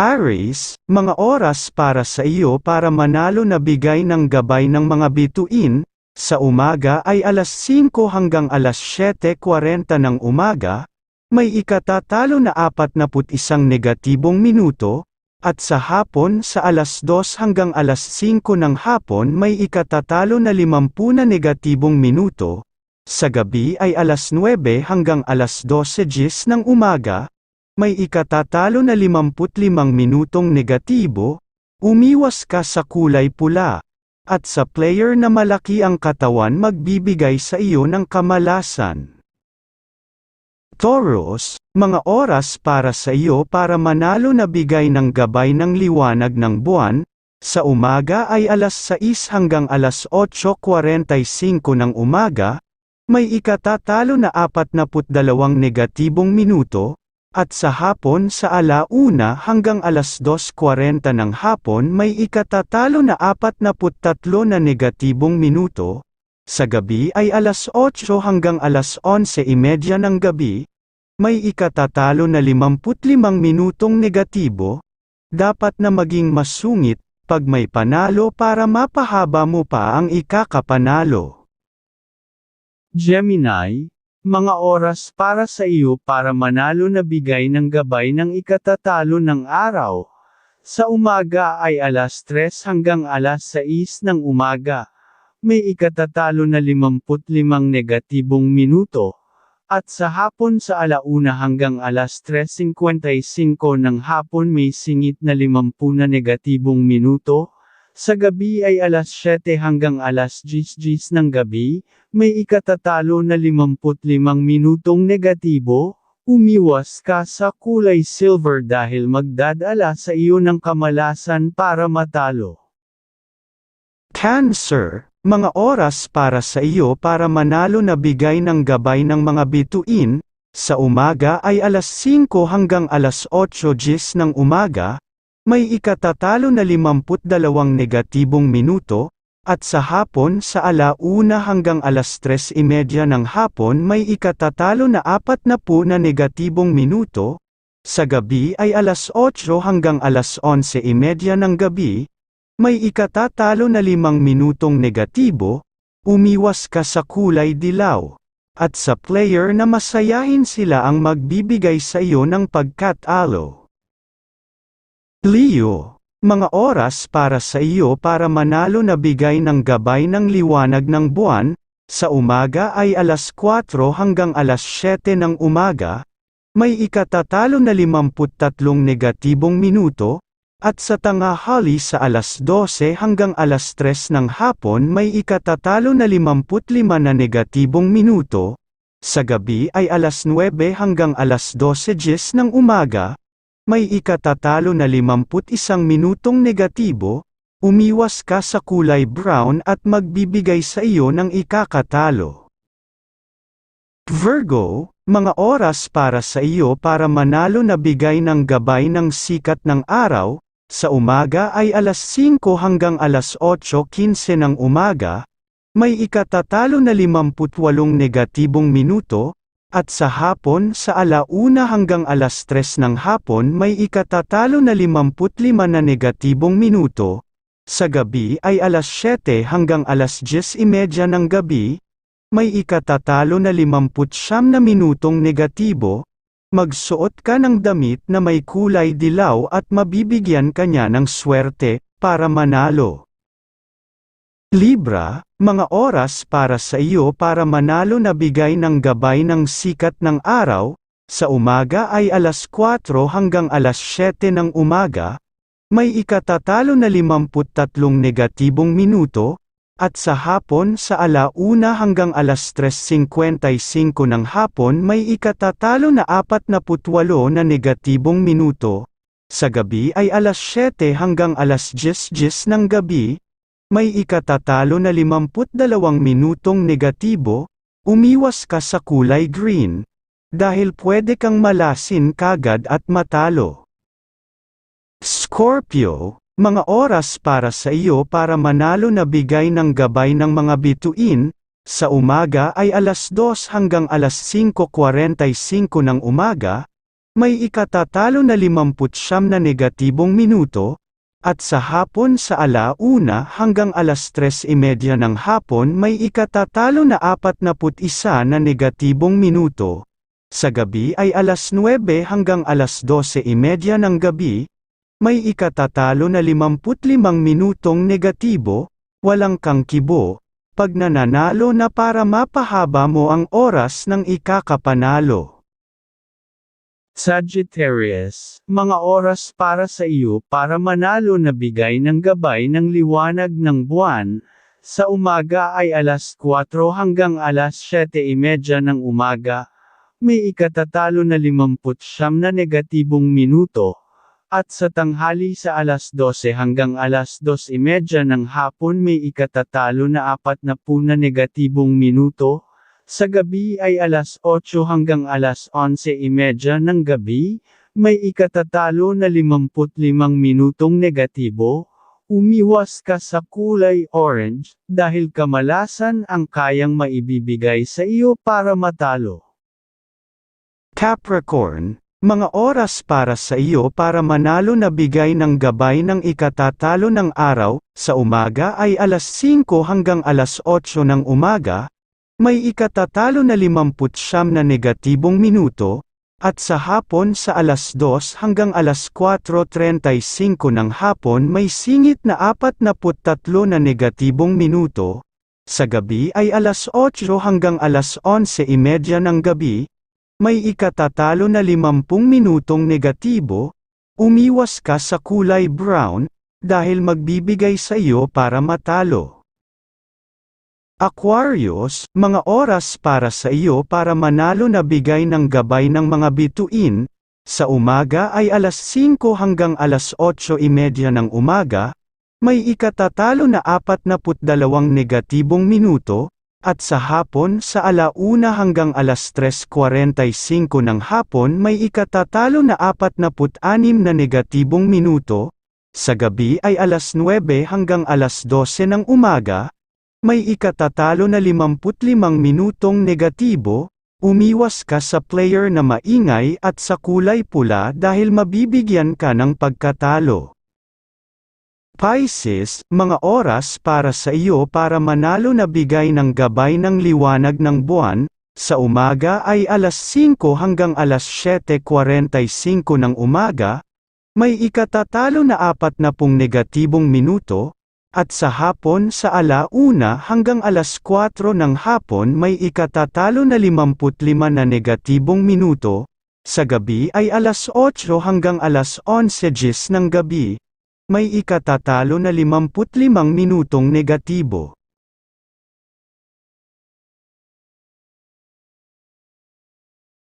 Aries, mga oras para sa iyo para manalo na bigay ng gabay ng mga bituin, sa umaga ay alas 5 hanggang alas 7.40 ng umaga, may ikatatalo na 41 negatibong minuto, at sa hapon sa alas 2 hanggang alas 5 ng hapon may ikatatalo na 50 na negatibong minuto, sa gabi ay alas 9 hanggang alas 12 gis ng umaga, may ikatatalo na 55 minutong negatibo, umiwas ka sa kulay pula, at sa player na malaki ang katawan magbibigay sa iyo ng kamalasan. Taurus, mga oras para sa iyo para manalo na bigay ng gabay ng liwanag ng buwan, sa umaga ay alas 6 hanggang alas 8.45 ng umaga, may ikatatalo na 42 negatibong minuto, at sa hapon sa alauna hanggang alas 2.40 ng hapon may ikatatalo na 43 na negatibong minuto, sa gabi ay alas 8 hanggang alas 11.30 ng gabi, may ikatatalo na 55 minutong negatibo, dapat na maging masungit, pag may panalo para mapahaba mo pa ang ikakapanalo. Gemini, mga oras para sa iyo para manalo na bigay ng gabay ng ikatatalo ng araw. Sa umaga ay alas 3 hanggang alas 6 ng umaga. May ikatatalo na 55 negatibong minuto. At sa hapon sa alauna hanggang alas 3.55 ng hapon may singit na 50 na negatibong minuto. Sa gabi ay alas 7 hanggang alas 10 ng gabi, may ikatatalo na 55 minutong negatibo, umiwas ka sa kulay silver dahil magdadala sa iyo ng kamalasan para matalo. Cancer, mga oras para sa iyo para manalo na bigay ng gabay ng mga bituin, sa umaga ay alas 5 hanggang alas 8 gis ng umaga, may ikatatalo na 52 negatibong minuto, at sa hapon sa alauna hanggang alas 3.30 ng hapon may ikatatalo na 40 na negatibong minuto, sa gabi ay alas 8 hanggang alas 11.30 ng gabi, may ikatatalo na 5 minutong negatibo, umiwas ka sa kulay dilaw, at sa player na masayahin sila ang magbibigay sa iyo ng pagkatalo. Leo, mga oras para sa iyo para manalo na bigay ng gabay ng liwanag ng buwan, sa umaga ay alas 4 hanggang alas 7 ng umaga, may ikatatalo na 53 negatibong minuto, at sa tangahali sa alas 12 hanggang alas 3 ng hapon may ikatatalo na 55 na negatibong minuto, sa gabi ay alas 9 hanggang alas 12 gis ng umaga, may ikatatalo na 51 minutong negatibo, umiwas ka sa kulay brown at magbibigay sa iyo ng ikakatalo. Virgo, mga oras para sa iyo para manalo na bigay ng gabay ng sikat ng araw, sa umaga ay alas 5 hanggang alas 8.15 ng umaga, may ikatatalo na 58 negatibong minuto, at sa hapon sa alauna hanggang alas 3 ng hapon may ikatatalo na 55 na negatibong minuto, sa gabi ay alas 7 hanggang alas 10.30 ng gabi, may ikatatalo na 59 na minutong negatibo, magsuot ka ng damit na may kulay dilaw at mabibigyan ka niya ng swerte, para manalo. Libra, mga oras para sa iyo para manalo na bigay ng gabay ng sikat ng araw, sa umaga ay alas 4 hanggang alas 7 ng umaga, may ikatatalo na 53 negatibong minuto, at sa hapon sa alauna hanggang alas 3.55 ng hapon may ikatatalo na 48 na negatibong minuto, sa gabi ay alas 7 hanggang alas 10.10 ng gabi, may ikatatalo na 52 minutong negatibo, umiwas ka sa kulay green, dahil pwede kang malasin kagad at matalo. Scorpio, mga oras para sa iyo para manalo na bigay ng gabay ng mga bituin, sa umaga ay alas 2 hanggang alas 5.45 ng umaga, may ikatatalo na 59 na negatibong minuto, at sa hapon sa alauna hanggang alas 3.30 ng hapon may ikatatalo na 41 na negatibong minuto. Sa gabi ay alas 9 hanggang alas 12.30 ng gabi, may ikatatalo na 55 minutong negatibo, walang kang kibo, pag nananalo na para mapahaba mo ang oras ng ikakapanalo. Sagittarius, mga oras para sa iyo para manalo na bigay ng gabay ng liwanag ng buwan, sa umaga ay alas 4 hanggang alas 7.30 ng umaga, may ikatatalo na 59 na negatibong minuto, at sa tanghali sa alas 12 hanggang alas 2.30 ng hapon may ikatatalo na 40 na negatibong minuto, sa gabi ay alas 8 hanggang alas 11.30 ng gabi, may ikatatalo na 55 minutong negatibo, umiwas ka sa kulay orange, dahil kamalasan ang kayang maibibigay sa iyo para matalo. Capricorn, mga oras para sa iyo para manalo na bigay ng gabay ng ikatatalo ng araw, sa umaga ay alas 5 hanggang alas 8 ng umaga, may ikatatalo na 59 na negatibong minuto, at sa hapon sa alas 2 hanggang alas 4.35 ng hapon may singit na 43 na negatibong minuto, sa gabi ay alas 8 hanggang alas 11.30 ng gabi, may ikatatalo na 50 minutong negatibo, umiwas ka sa kulay brown, dahil magbibigay sa iyo para matalo. Aquarius, mga oras para sa iyo para manalo na bigay ng gabay ng mga bituin, sa umaga ay alas 5 hanggang alas 8.30 ng umaga, may ikatatalo na 42 negatibong minuto, at sa hapon sa alauna hanggang alas 3.45 ng hapon may ikatatalo na 46 na negatibong minuto, sa gabi ay alas 9 hanggang alas 12 ng umaga, may ikatatalo na 55 minutong negatibo, umiwas ka sa player na maingay at sa kulay pula dahil mabibigyan ka ng pagkatalo. Pisces, mga oras para sa iyo para manalo na bigay ng gabay ng liwanag ng buwan, sa umaga ay alas 5 hanggang alas 7.45 ng umaga, may ikatatalo na 40 negatibong minuto, at sa hapon sa alauna hanggang alas 4 ng hapon may ikatatalo na 55 na negatibong minuto, sa gabi ay alas 8 hanggang alas 11 gis ng gabi, may ikatatalo na 55 minutong negatibo.